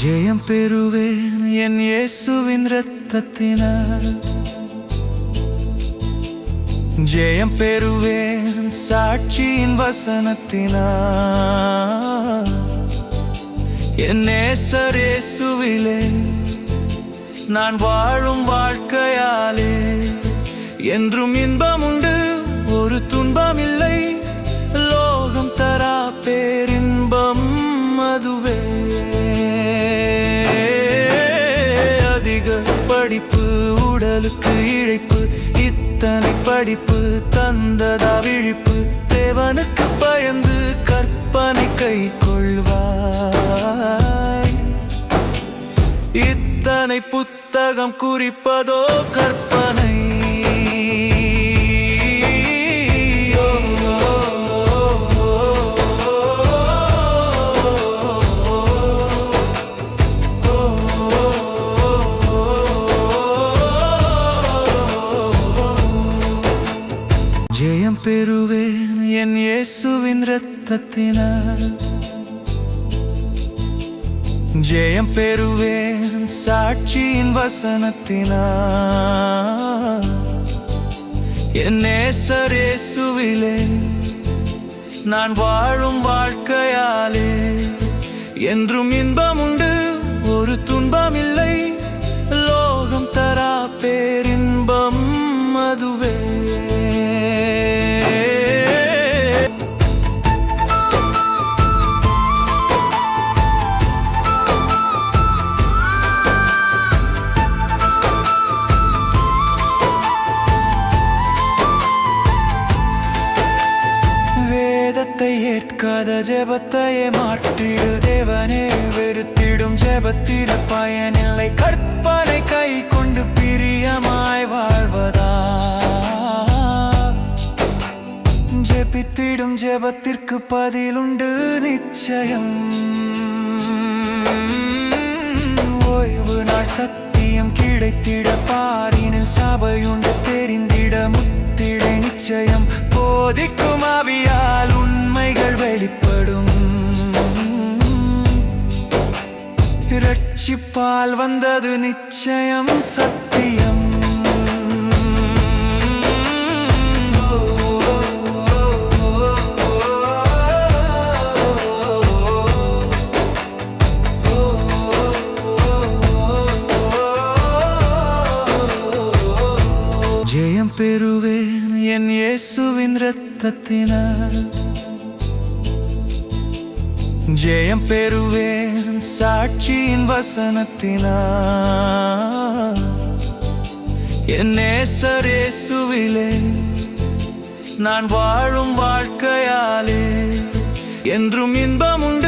ஜெயம் பெறுவேன் என் இயேசுவின் ரத்தத்தினால் ஜெயம் பெறுவேன் சாட்சியின் வசனத்தினால் என் நேசர் இயேசுவிலே நான் வாழும் வாழ்க்கையாலே என்றும் இன்பம் உண்டு ஒரு துன்பம் இல்லை லோகம் தரா பேரின்பம் அதுவே. அதிக படிப்பு உடலுக்கு இழைப்பு இத்தனை படிப்பு தந்ததா விழிப்பு. தேவனுக்கு பயந்து கற்பனை கை கொள்வாய். இத்தனை புத்த புத்தகம் குறிப்பதோ கற்பனை? ஜெயம் பெறுவேன் என் இயேசுவின் இரத்தத்தினால். ஜெயம் பெறுவேன் சாட்சியின் வசனத்தினால். என் நேசர் நான் வாழும் வாழ்க்கையாலே என்றும் இன்ப ஏற்காத ஜெபத்தையே மாற்றிடு தேவனே வெறுத்திடும் ஜெபத்திட பயனில்லை. கற்பனை கை கொண்டு பிரியமாய் வாழ்வதா? ஜெபித்திடும் ஜெபத்திற்கு பதிலுண்டு நிச்சயம். ஓய்வு நாள் சத்தியம் கிடைத்திட பாரினில் சபையுண்டு தெரிந்திட முத்திட நிச்சயம். போதிக்குமா ரட்சிப்பால் வந்தது நிச்சயம் சத்தியம். ஜெயம் பெறுவேன் என் இயேசுவின் ரத்தத்தினால் ஜெயம் பெறுவேன் என் சாட்சியின் வசனத்தினால் என் நேசர் இயேசுவிலே நான் வாழும் வாழ்க்கையாலே என்றும் இன்பம் உண்டு.